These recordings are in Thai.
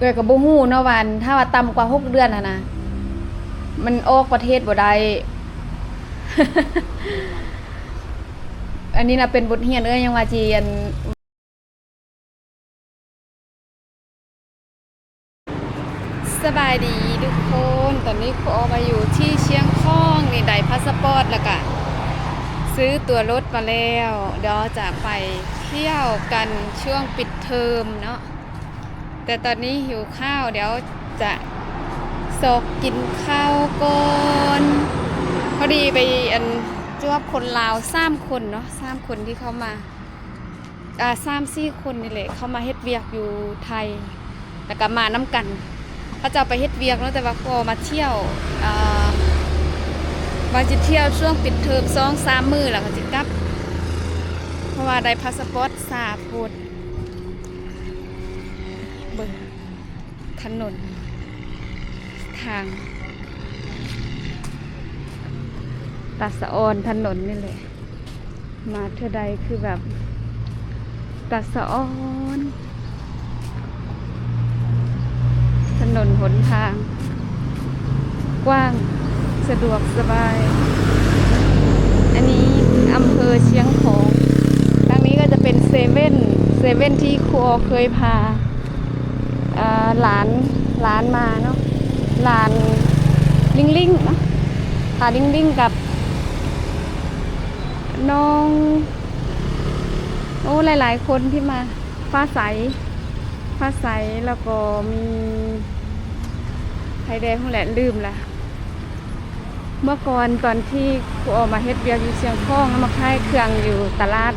เอ้ยก็บ่ฮู้เนาะวัน ถ้าว่าต่ำกว่าหกเดือนนะนะมันออกประเทศบ่ได้ อันนี้น่ะเป็นบทเรียนเอ้ยยังว่าจีอันสบายดีทุกคน ตอนนี้ขอมาอยู่ที่เชียงคองนี่ได้พาสปอร์ตแล้วก็ซื้อตัวรถมาแล้ว เดี๋ยวจะไปเที่ยวกันช่วงปิดเทอมเนาะ แต่ตอนนี้หิวข้าวเดี๋ยวจะสกกินข้าวก่อนพอดีไปอันจวบคนลาวสามคนเนาะสามคนที่เขามาอ่าสามสี่คนนี่แหละเขามาเฮ็ดเวียกอยู่ไทยแล้วก็มาน้ำกันเขาจะเอาไปเฮ็ดเวียกเนาะแต่ว่าก็มาเที่ยวอ่ามาจะเที่ยวช่วงปิดเทอมสองสามมือแล้วก็จะกลับ เพราะว่าได้พาสปอร์ตสาพูดเบิ่งถนน ทางตัดสะออนถนนนี่เลยมาเท่าใดคือแบบตัดสะออน ถนนหนทาง กว้างสะดวกสบาย อันนี้อำเภอเชียงของทางนี้ก็จะเป็นเซเว่นเซเว่นที่ครูเคยพา หลานหลานมาเนาะหลานลิงลิงเนาะพาลิงลิงกับน้องโอ้หลาย ๆ คนที่มาฟ้าใสฟ้าใสแล้วก็มีไทยแดงแหละลืมละเมื่อก่อนตอนที่ครูออกมาเฮ็ดเบียร์อยู่เชียงคองแล้วมาค่ายเครื่องอยู่ตลาด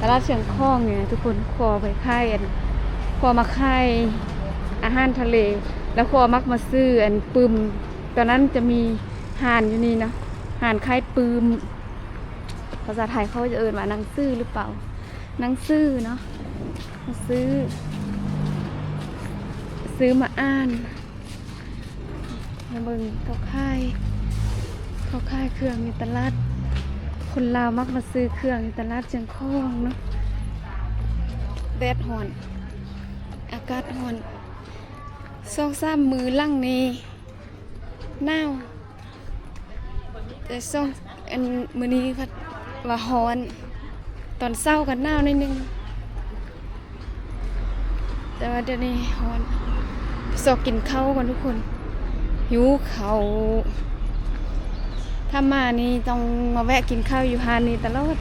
ตลาดเชียงคองเนี่ยทุกคนคอไปค่ายอันคอมาค่าย อาหารทะเล แล้วครัวมักมาซื้ออันปึมตอนนั้นจะมีห่านอยู่นี่นะห่านคล้ายปึมภาษาไทยเขาจะเอ่ยว่านังซื่อหรือเปล่านังซื่อเนาะมาซื้อ ซื้อมาอ่านมาเบิ่งเขาค่ายเขาค่ายเครื่องในตลาดคนลาวมักมาซื้อเครื่องในตลาดเชียงคองเนาะแดดหอน อากาศร้อน สองสามมือลั่งนี้หนาวแต่สองอันมือนี้พัดว่าฮอน ตอนเศร้ากันหนาวนิดนึง แต่ว่าเดี๋ยวนี้ฮอนสอกกินข้าวกันทุกคนหิวเขาถ้ามานี่ต้องมาแวะกินข้าวอยู่ฮานนี่ตลอด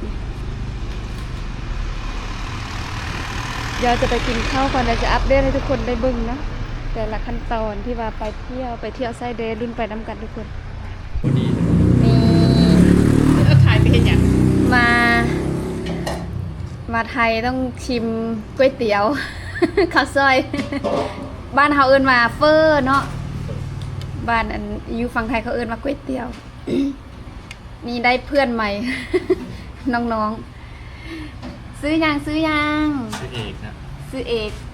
เดี๋ยวจะไปกินข้าวก่อนเดี๋ยวจะอัปเดตให้ทุกคนได้บิ่งนะ แต่ละขั้นตอนที่ว่าไปเที่ยวไปเที่ยวไซเดย์รุ่นไปน้ำกันทุกคนวันนี้นี่ก็ถ่ายไปเห็นอย่างมา มาไทยต้องชิมก๋วยเตี๋ยว ข้าวซอย บ้านเขาเอิ้นมาเฟอร์เนาะบ้านอันอยู่ฝั่งไทยเขาเอิ้นมาก๋วยเตี๋ยวนี่ได้เพื่อนใหม่ น้องๆ ซื้อยังซื้อยังชื่อเอกนะ ซื้อเอกอ่า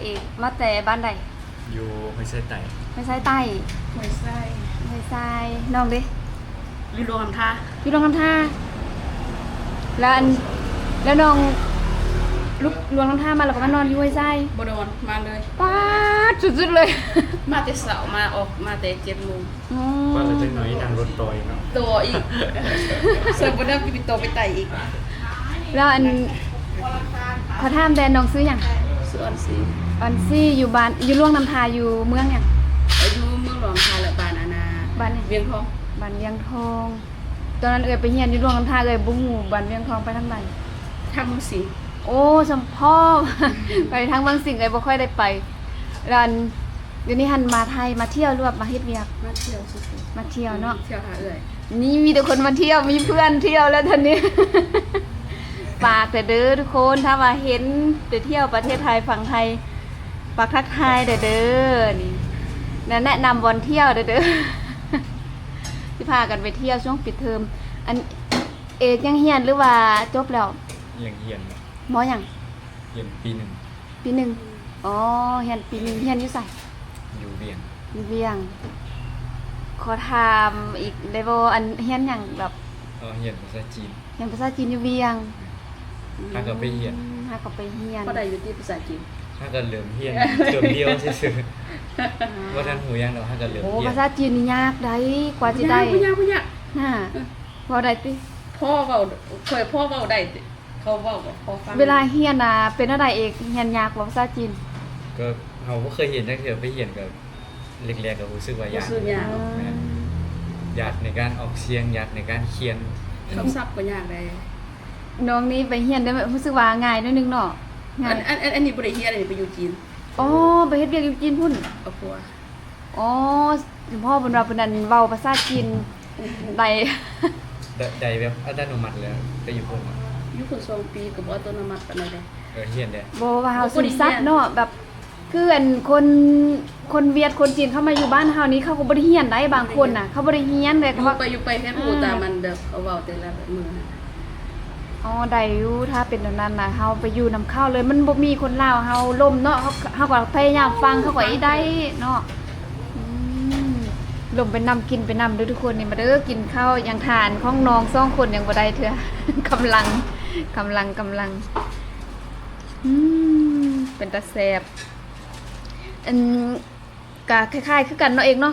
เอกมาแต่บ้านใดอยู่ไม่ใช่ไต่ไม่ใช่ใต้หวยไส้ไม่ใช่น้องดิลิโดทำท่าอยู่ตรงคำท่าแล้วอันแล้วน้องลุกลวงคำท่ามาแล้วก็มานอนอยู่ไว้ใส่บโดนมาเลยป้าดสุดๆเลยมาแต่เสาร์มาออกมาแต่เจ็ดโมงอืมว่าเราจะหน่อยนั่งรถตอยเนาะตัวอีกเสิร์ฟบนน้ำกินโตไปไต่อีกแล้วอันขอถามแดนน้องซื้ออย่าง ส่วนสีอันซี่อยู่บ้านอยู่ล่วงน้ำทาอยู่เมืองอย่างอายุเมืองหลวงคาและบานอาณาบ้านเนี่ยเวียงทองบ้านเวียงทอง ตอนนั้นเอ่ยไปเฮียนอยู่ล่วงน้ำทาเอ่ยบุ้งหูบ้านเวียงทองไปทางใดทางเมืองสิงห์โอ้สมพ่อ ไปทางบางสิ่งไอ้บ่ค่อยได้ไปแล้วอันเดี๋ยวนี้หันมาไทยมาเที่ยวหรือว่ามาเฮ็ดเวียกมาเที่ยวสุดมาเที่ยวๆเนาะเที่ยวหาเอื่อยนี่มีแต่คนมาเที่ยวมีเพื่อนเที่ยวแล้วท่านนี้ ฝากแต่เด้อทุกคนถ้าว่าเห็นไปเที่ยวประเทศไทยฝั่งไทยฝากทักทายเด้อเด้อนี่และแนะนำวันเที่ยวเด้อเด้อที่พากันไปเที่ยวช่วงปิดเทอมอันเอกยังเฮียนหรือว่าจบแล้วยังเฮียนหมออย่างเฮียนปีหนึ่งปีหนึ่งอ๋อเฮียนปีหนึ่งเฮียนอยู่ใส่อยู่เรียนอยู่เวียงขอถามอีกได้บ่อันเฮียนอย่างแบบเออเฮียนภาษาจีนเฮียนภาษาจีนอยู่เวียง ถ้าก็ไปเฮียนอืมหาก็ไปเฮียนก็ได้อยู่ที่ภาษาจีนถ้าก็เหลือมเฮียนเติมเดียวซื่อๆว่าท่านหูยังเนาะถ้าก็เหลือมโอ้เฮียภานษาจีนนี่ยากได้กว่าสิได้ผู้ยากผู้ยากน่ะพอได้ติพ่อเว้าเคยพ่อเว้าได้ติเขาเว้าบ่พอฟังเวลาเฮียนน่ะเป็นอะไรเอกเฮียนยากกว่าภาษาจีน ก็เราบ่เคยเห็นจักเทื่อไปเห็นกับเล็กๆก็รู้สึกว่ารู้ยากสึกยากแม่นยากในการออกเสียงยากในการเขียนคำศัพท์ก็ยากได้ น้องนี่ไปเฮียนได้ไหมรู้สึกว่าง่ายนิดนึงเนาะง่าอัยนอันอันอันนี้บ่ได้เฮียนอันนี้ไปอยู่จีนอ๋อไปเฮ็ดเวียกอยู่จีนพุ่นเอาผัวอ๋อคุณพ่อเพิ่นว่าเพิ่นนั่นเว้าภาษาจีนได้ ได้ได้แบบอัตโนมัติแล้วไปอยู่พุ่นอะอยู่คนสองปีก็บ่อัตโนมัติปานใดเด้เออเฮียนได้บ่ว่าเฮาซึมซับเนาะแบบคืออันคนคนเวียดคนจีนเข้ามาอยู่บ้านเฮานี้เขาก็บ่ได้เรียนได้บางคนน่ะ เขาบ่ได้เรียนเลยอยู่เขาไปอยู่ไปแค่หูตามันแบบเขาเว้าแต่ละแบบมือนะ อ๋อได้อยู่ถ้าเป็นแบบนั้นน่ะเฮาไปอยู่นำเข้าเลย มันบ่มีคนลาวเฮาล่มเนาะเฮาเฮาก็พยายามฟังเขาก็อีได้เนาะอืมลมไปนำกินไปนำเด้อทุกคนนี่มาเด้อกินข้าวยังทานของน้องสองคนยังบ่ได้เทื่อกำลังกำลังกำลังอืมเป็นตาแซ่บอันก็คล้ายๆคือกันเนาะเองเนาะ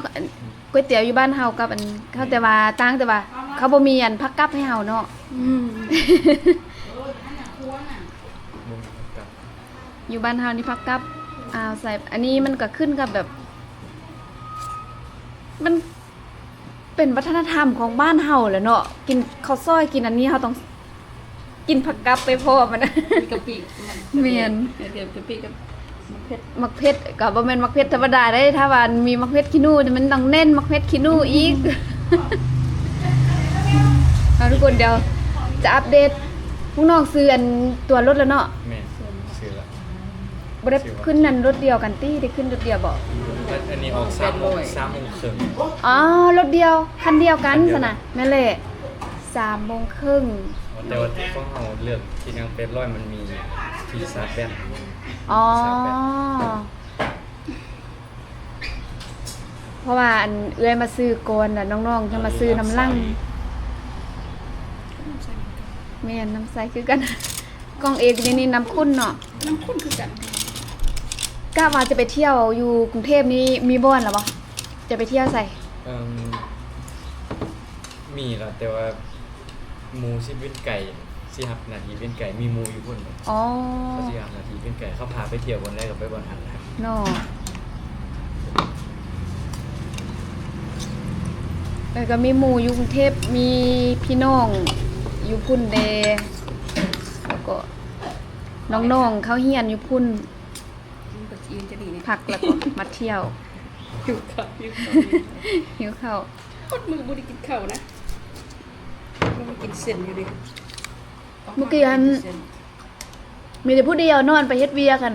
ก๋วยเตี๋ยวอยู่บ้านเฮากับอันเขาแต่ว่าต่างแต่ว่า เขาบ่มีอันพักกับให้เฮาเนาะอืมมุมกับอยู่บ้านเฮานี่พักกับอ้าวใส่อันนี้มันก็ขึ้นกับแบบ มันเป็นวัฒนธรรมของบ้านเฮาแหละเนาะกินข้าวซอยกินอันนี้เฮาต้อง กินผักกับไปพร้อมมันนะ มีกะปิเมียน เดี๋ยวกะปิกับมะเขือมักเพชรก็บ่แม่นมักเพชรธรรมดาได้ถ้าว่ามีมักเพชรขี้หนูนี่มันต้องเน้นมักเพชรขี้หนูอีก เอาทุกคนเดี๋ยวจะอัปเดตพวกน้องซื้ออันตัวรถแล้วเนาะแม่ซื้อละบ่ได้ขึ้นนั่นรถเดียวกันตี้ได้ขึ้นรถเดียวบ่แล้วอันนี้ออกสามโมงสามโมงครึ่งอ๋อรถเดียวคันเดียวกันซะนะแม่นแหละ3โมงครึ่งแต่ว่าที่ของเราเลือกที่นางเป็ดร้อยมันมีที่ซาแป้นอ๋อสามแบบเพราะว่าอันเอื้อยมาซื้อก่อนน่ะน้องๆจะมาซื้อน้ำลัง แม่นน้ำใสคือกันกล้องเอกนี่นี่น้ำข้นเนาะน้ำข้นคือกันกะว่าจะไปเที่ยวอยู่กรุงเทพนี่มีบ่อนหรอบ่จะไปเที่ยวใส่เอิ่มมีละแต่ว่าหมูสิเป็นไก่สิหับนาทีเป็นไก่มีหมูอยู่พุ่นเลยอ๋อเขาสิหับนาทีเป็นไก่เขาพาไปเที่ยววันแรกกับไปวันหันแล้วเนาะแล้วก็มีหมู่อยู่กรุงเทพมีพี่น้อง อยู่พุ่นเดแล้วก็น้องๆเขาเฮียนอยู่พุ่นมันก็จีนจะดีเนี่ยพักแล้วก็มาเที่ยวอยู่กับอยู่กับหิวข้าวโคตรมือบ่ได้กินข้าวนะมันกินเส้นอยู่ดิเมื่อกี้อันมีแต่ผู้เดียวนอนไปเฮ็ดเวียกัน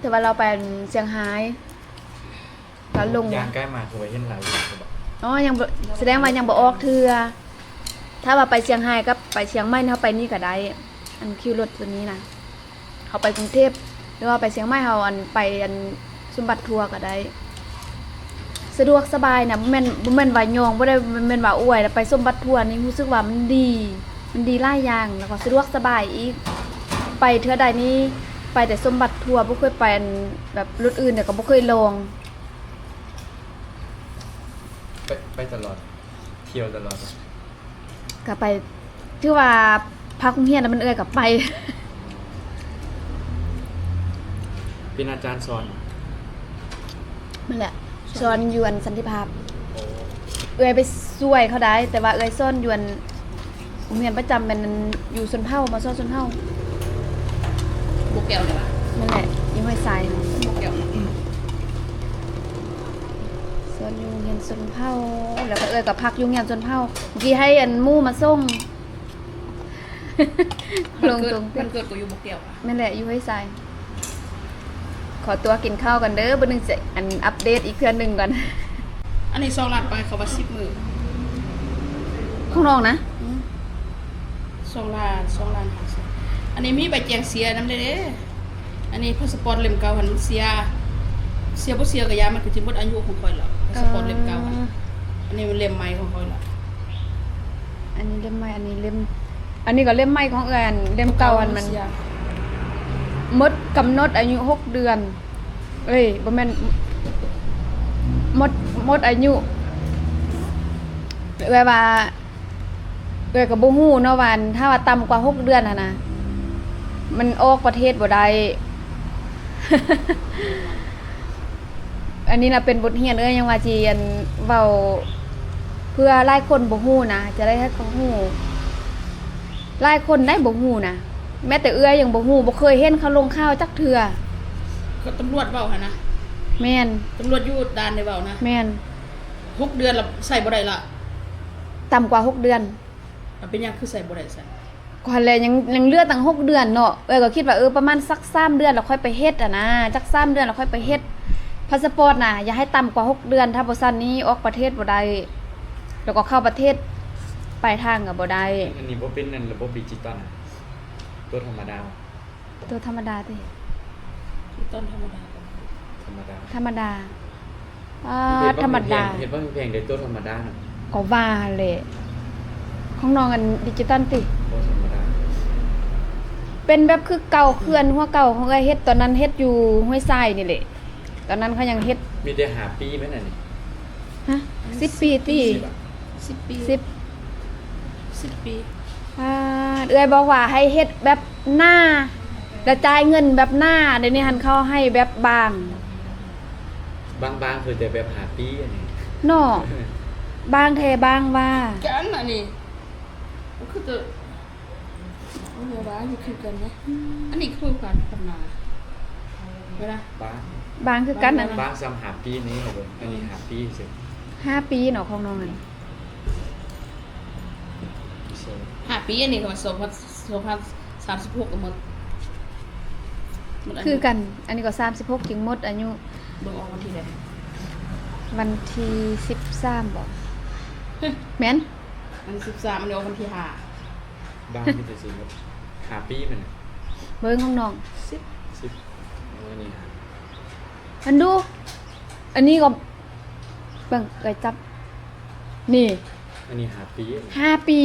แต่ว่าเราไปเชียงรายแล้วลงยางใกล้มาคือไว้เห็นหลายอย่างคือแบบอ๋อยังบ่แสดงว่ายังบ่ออกเทือ ถ้าว่าไปเชียงรายกับไปเชียงใหม่เขาไปนี่ก็ได้ อันคิวรถตัวนี้นะเขาไปกรุงเทพหรือว่าไปเชียงใหม่เขาอันไปอันสมบัติทัวร์ก็ได้ สะดวกสบายนะบ่แม่นบ่แมนว่ายองบ่ได้บ่แมนว่าอวยไปสมบัติทัวร์นี่รู้สึกว่ามันดี มันดีหลายอย่างแล้วก็สะดวกสบายอีก ไปเทื่อใดนี่ไปแต่สมบัติทัวร์บ่เคยไปแบบรถอื่นแต่ก็บ่เคยลองไปไปตลอด เที่ยวตลอด ก็ไปถือว่าพักโรงเรียนแล้วมันเอ่ยกลับไป เป็นอาจารย์สอนนั่นแหละสอนอยวนสันติภาพโอ้เอ่ยไปช่วยเขาได้ แต่ว่าเอ่ยซ่อนอยวนโรงเรียนประจำเป็นอยู่ชนเผ่ามาซ่อนชนเผ่าบุกแก้วเลยป่ะนั่นแหละอยังห้อยทรายบุก ซ่อนอยู่โรงเรียนชนเผ่าแล้วก็เอ่ยกับพักอยู่โรงเรียนชนเผ่าเมื่อกี้ให้อันหมู่มาส่งลงตรงมันเกิดกูอยู่บุกแก้วอะนั่นแหละอยู่ห้อยทรายขอตัวกินข้าวกันเด้อบ่นึงจะอันอัปเดตอีกเทื่อหนึงก่อน อันนี้สองล้านไปเขาว่าสิบมือข้างนอกนะสองล้านสองล้านห้าแสนอันนี้มีใบแจ้งเสียน้ำเด้เด้อันนี้พาสปอร์ตเล่มเก่าหันเสีย เสียบ่เสียก็ยามันก็สิหมดอายุของข่อยแล้วพา สปอร์ตเล่มเก่าหันอันนี้มันเล่มใหม่ของข่อยแล้วอันนี้เล่มใหม่อันนี้เล่ม อันนี้ก็เล่มใหม่ของเอิญเล่มเก่าอันมันสียหมดกำหนดอายุหกเดือน เอ้ยบ่แม่นหมดหมดอายุเอ้ยว่าเอ้ยก็บ่ฮู้เนาะว่าถ้าว่าต่ำกว่าหกเดือนน่ะนะ มันออกประเทศบ่ได้ อันนี้นะเป็นบทเรียนเอ้ยยังว่าจีอันเว้าเพื่อหลายคนบ่ฮู้นะจะได้ให้เขาฮู้หลายคนได้บ่ฮู้นะแม้แต่เอื้อยยังบ่ฮู้บ่เคยเห็นเขาลงข่าวจักเทื่อก็ตำรวจเว้าหั่นนะแม่นตำรวจอยู่ด่านได้เว้านะแม่นหกเดือนแล้วใส่บ่ได้ละต่ำกว่าหกเดือนมันเป็นหยังคือใส่บ่ได้ใส่ก่อนแลยังยังเหลือตั้งหกเดือนเนาะเอ้ยก็คิดว่าเออประมาณสัก3เดือนแล้วค่อยไปเฮ็ดอะนะจัก3เดือนแล้วค่อยไปเฮ็ด พาสปอร์ตน่ะอย่าให้ต่ำกว่าหกเดือน ถ้าบ่ซั่นนี้ออกประเทศบ่ได้แล้วก็เข้าประเทศปลายทางก็บ่ได้อันนี้บ่เป็นนั่นระบบดิจิตอลนะตัวธรรมดา ตัวธรรมดาติที่ต้นธรรมดาก่อนธรรมดาธรรมดาอ่าเห็นว่ธรรมดาเห็นว่ามีเพลงเดี๋ยวตัวธรรมดาน่ะก็ว่าแหละของน้องอันดิจิตอลติตัวธรรมดา เป็นแบบคือเก่าเคลื่อนหัวเก่าของไอ้เฮ็ดตอนนั้นเฮ็ดอยู่ห้วยทรายนี่แหละ ตอนนั้นเขายังเฮ็ดมีแต่หาปีไหมน่ะนี่ฮะสิบปีติสิบอะสิบปีสิบสิบปีอ่าเอื้อยบอกว่าให้เฮ็ดแบบหน้าแล้วจ่ายเงินแบบหน้าเดี๋ยวนี้หันเขาให้แบบบางบางบางคือแต่แบบหาปีอันนี้เนาะบางแท้บางว่ากันอันนี้ก็คือตัวโอ้โหว่าอยู่คือกันไหมอันนี้คือการพัฒนาเวลา บาง บางคือกันน่ะบางซ้ำหาปีนี้ครับผมอันนี้หาปีสิห้าปีเนาะของน้องอันพิเศษห้าปีอันนี้ก็มาสองพันสองพันสามสิบหกก็หมดหมดายุคือกัน อันนี้ก็36จึงหมดอายุเบิ่งออกวันที่ใดวันที่13บ่แม่นวันที่สิบสามอันนี้ออกวันที่ห้าบางมีแต่สิครับหาปีมันน่ะเบิ่งของน้องสิบสิบอันนี้หา อันดู อันนี้ก็เบิ่งเอ้ยจับ นี่อันนี้หาปีห้าปี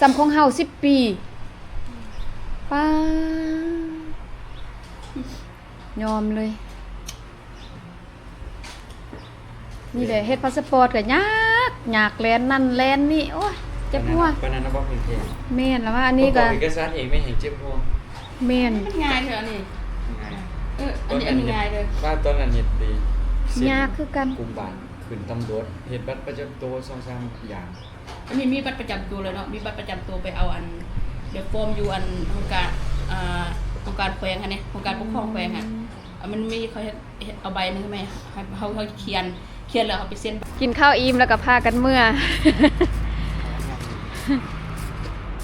สำของเฮาสิบปีป้ายอมเลย นี่เลยเฮ็ดพาสปอร์ตก็ยากยากแลนนั่นแลนนี่โอ้ยเจ็บหัวปานนั้นนะบ่เพลงแม่นแล้วว่าอันๆนี้ปก็ระอบเอกสารเองไม่เห็นเจ็บหัวแม่นมันง่ายเถอะอันนี้ง่าย เอออันนี้อันนี้ง่ายเลยว่าตอนนั้นเฮ็ดดีเส้นยากคือกัน กลุ่มบ้านขึ้นตำรวจเฮ็ดบัตรประจำตัว2-3อย่างอันนี้มีบัตรประจำตัวเลยเนาะมีบัตรประจำตัวไปเอาอันเดี๋ยวฟอร์มอยู่อันของการอ่าของการแขวงค่ะเนี่ยของการปกครองแขวงอะอะมันมีเขาเฮ็ดเฮ็ดเอาใบหนึงใช่ไหมให้เขาเขาเขียนเขียนแล้วเอาไปเซ็นกินข้าวอิ่มแล้วก็พากันเมื่อ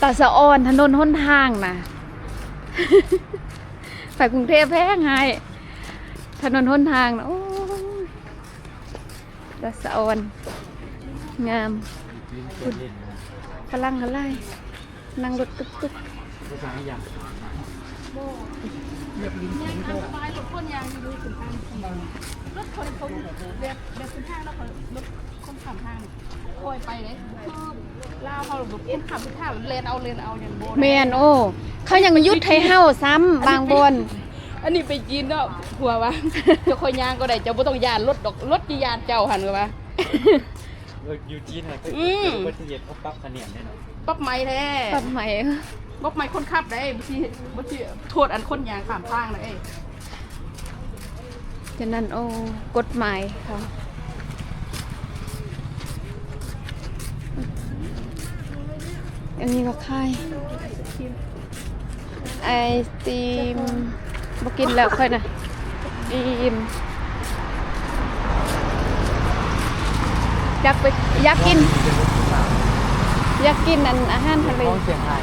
ตาสะออนถนนหนทางนะ ไปกรุงเทพแพงไงถนนหนทางนะโอ้ยตาสะออนงามพลังอะไรนั่งรถตึกตึกภาษาอย่างรถคนเขาแบบแบบคนทางแล้วเขารถคนขับทางคอยไปเลย ลาวเขาแบบคนขับทางเลนเอาเลนเอาอย่างโบแมนโอ้เขายังยุดให้เฮาซ้ำบางบน อันนี้ไปจีนเนาะหัววะเจ้าคอยยางก็ได้เจ้าบ่ต้องยานรถดอกรถจียานเจ้าหันก็ว่าเอออยู่จีนน่ะก็อืมประเทศเขาปรับคะแนนได้เนาะปั๊บไม้แท้ปรับใหม่ปั๊บไม้คนขับได้บ่สิบ่สิโทษอันคนยางข้ามทางนะเอ้ย ฉะนั้นโอ้กฎหมายเขา อันนี้ก็ค่ายไอติมบกินแล้วค่อยนะอิ่มอยากไปอยากกิน อยากกินอันอาหารทะเลเสียงหาย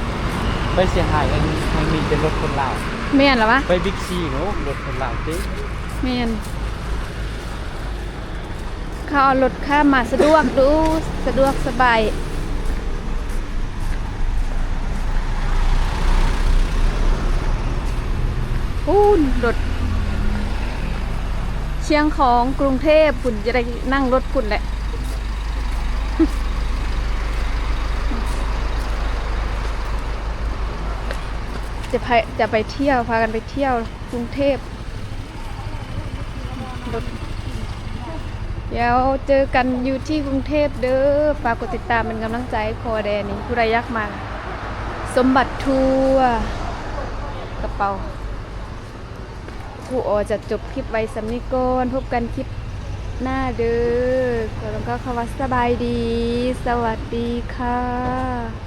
ไปเสียงหายอันมันมีเป็นรถคนลาวแม่นเหรอวะไปบิ๊กซีเนาะรถคนลาวติแม่นเขาเอารถข้ามมาสะดวกดูสะดวกสบาย พูนรถเชียงของกรุงเทพคุณจะได้นั่งรถคุณแหละจะไปจะไปเที่ยวพากันไปเที่ยวกรุงเทพรถเดี๋ยวเจอกันอยู่ที่กรุงเทพเด้อฝากกดติดตามเป็นกำลังใจคอแดนนี่ผู้ใดยักมา สมบัติทัวร์กระเป๋า ครูออจะจบคลิปไว้สำนิกนพบกันคลิปหน้าเด้อขอต้องก็คำว่าสบายดี สวัสดีค่ะ